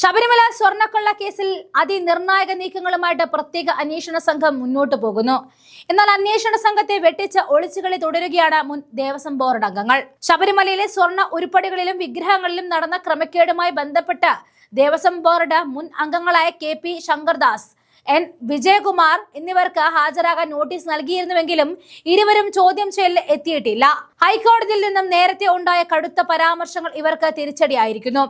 ശബരിമല സ്വർണക്കൊള്ള കേസിൽ അതിനിർണായക നീക്കങ്ങളുമായിട്ട് പ്രത്യേക അന്വേഷണ സംഘം മുന്നോട്ട് പോകുന്നു. എന്നാൽ അന്വേഷണ സംഘത്തെ വെട്ടിച്ച് ഒളിച്ചുകളി തുടരുകയാണ് മുൻ ദേവസ്വം ബോർഡ് അംഗങ്ങൾ. ശബരിമലയിലെ സ്വർണ ഉരുപ്പടികളിലും വിഗ്രഹങ്ങളിലും നടന്ന ക്രമക്കേടുമായി ബന്ധപ്പെട്ട് ദേവസ്വം ബോർഡ് മുൻ അംഗങ്ങളായ K P Shankardas N Vijayakumar എന്നിവർക്ക് ഹാജരാകാൻ നോട്ടീസ് നൽകിയിരുന്നുവെങ്കിലും ഇരുവരും ചോദ്യം ചെയ്യലിൽ എത്തിയിട്ടില്ല. ഹൈക്കോടതിയിൽ നിന്നും നേരത്തെ ഉണ്ടായ കടുത്ത പരാമർശങ്ങൾ ഇവർക്ക് തിരിച്ചടിയായിരിക്കുന്നു.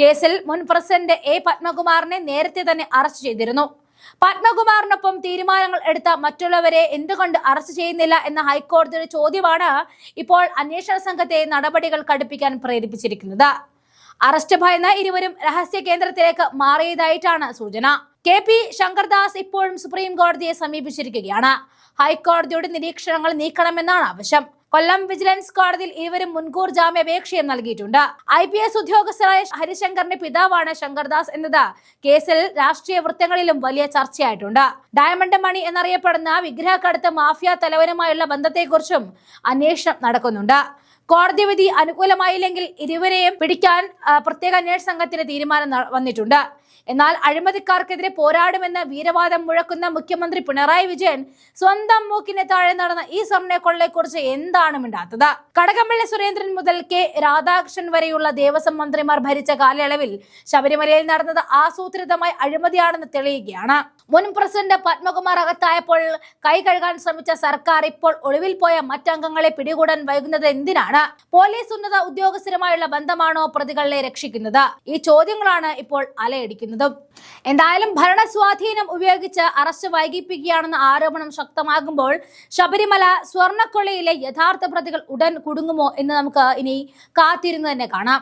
കേസിൽ മുൻ പ്രസിഡന്റ് എ പത്മകുമാറിനെ നേരത്തെ തന്നെ അറസ്റ്റ് ചെയ്തിരുന്നു. പത്മകുമാറിനൊപ്പം തീരുമാനങ്ങൾ എടുത്ത മറ്റുള്ളവരെ എന്തുകൊണ്ട് അറസ്റ്റ് ചെയ്യുന്നില്ല എന്ന ഹൈക്കോടതിയുടെ ചോദ്യമാണ് ഇപ്പോൾ അന്വേഷണ സംഘത്തെ നടപടികൾ കടുപ്പിക്കാൻ പ്രേരിപ്പിച്ചിരിക്കുന്നത്. അറസ്റ്റ് ഭയന്ന് ഇരുവരും രഹസ്യ കേന്ദ്രത്തിലേക്ക് മാറിയതായിട്ടാണ് സൂചന. കെ പി ശങ്കർദാസ് ഇപ്പോഴും സുപ്രീം കോടതിയെ സമീപിച്ചിരിക്കുകയാണ്. ഹൈക്കോടതിയുടെ നിരീക്ഷണങ്ങൾ നീക്കണമെന്നാണ് ആവശ്യം. കൊല്ലം വിജിലൻസ് കോടതിയിൽ ഇവരും മുൻകൂർ ജാമ്യാപേക്ഷയും നൽകിയിട്ടുണ്ട്. ഐ പി എസ് ഉദ്യോഗസ്ഥരായ ഹരിശങ്കറിന്റെ പിതാവാണ് ശങ്കർദാസ് എന്നത് കേസിൽ രാഷ്ട്രീയ വൃത്തങ്ങളിലും വലിയ ചർച്ചയായിട്ടുണ്ട്. ഡയമണ്ട് മണി എന്നറിയപ്പെടുന്ന വിഗ്രഹക്കടുത്ത് മാഫിയ തലവനുമായുള്ള ബന്ധത്തെക്കുറിച്ചും അന്വേഷണം നടക്കുന്നുണ്ട്. കോടതി വിധി അനുകൂലമായില്ലെങ്കിൽ ഇരുവരെയും പിടിക്കാൻ പ്രത്യേക അന്വേഷണ സംഘത്തിന് തീരുമാനം വന്നിട്ടുണ്ട്. എന്നാൽ അഴിമതിക്കാർക്കെതിരെ പോരാടുമെന്ന് വീരവാദം മുഴക്കുന്ന മുഖ്യമന്ത്രി പിണറായി വിജയൻ സ്വന്തം മൂക്കിന് താഴെ നടന്ന ഈ സ്വർണക്കൊള്ളയെക്കുറിച്ച് എന്താണ് മിണ്ടാത്തത്? കടകംപള്ളി സുരേന്ദ്രൻ മുതൽ കെ രാധാകൃഷ്ണൻ വരെയുള്ള ദേവസ്വം മന്ത്രിമാർ ഭരിച്ച കാലയളവിൽ ശബരിമലയിൽ നടന്നത് ആസൂത്രിതമായി അഴിമതിയാണെന്ന് തെളിയുകയാണ്. മുൻ പ്രസിഡന്റ് പത്മകുമാർ അകത്തായപ്പോൾ കൈ കഴുകാൻ ശ്രമിച്ച സർക്കാർ ഇപ്പോൾ ഒളിവിൽ പോയ മറ്റംഗങ്ങളെ പിടികൂടാൻ വൈകുന്നത് എന്തിനാണ്? പോലീസ് ഉന്നത ഉദ്യോഗസ്ഥരുമായുള്ള ബന്ധമാണോ പ്രതികളെ രക്ഷിക്കുന്നത്? ഈ ചോദ്യങ്ങളാണ് ഇപ്പോൾ അലയടിക്കുന്നതും. എന്തായാലും ഭരണ സ്വാധീനം ഉപയോഗിച്ച് അറസ്റ്റ് വൈകിപ്പിക്കുകയാണെന്ന ആരോപണം ശക്തമാകുമ്പോൾ ശബരിമല സ്വർണക്കൊള്ളയിലെ യഥാർത്ഥ പ്രതികൾ ഉടൻ കുടുങ്ങുമോ എന്ന് നമുക്ക് ഇനി കാത്തിരുന്ന് തന്നെ കാണാം.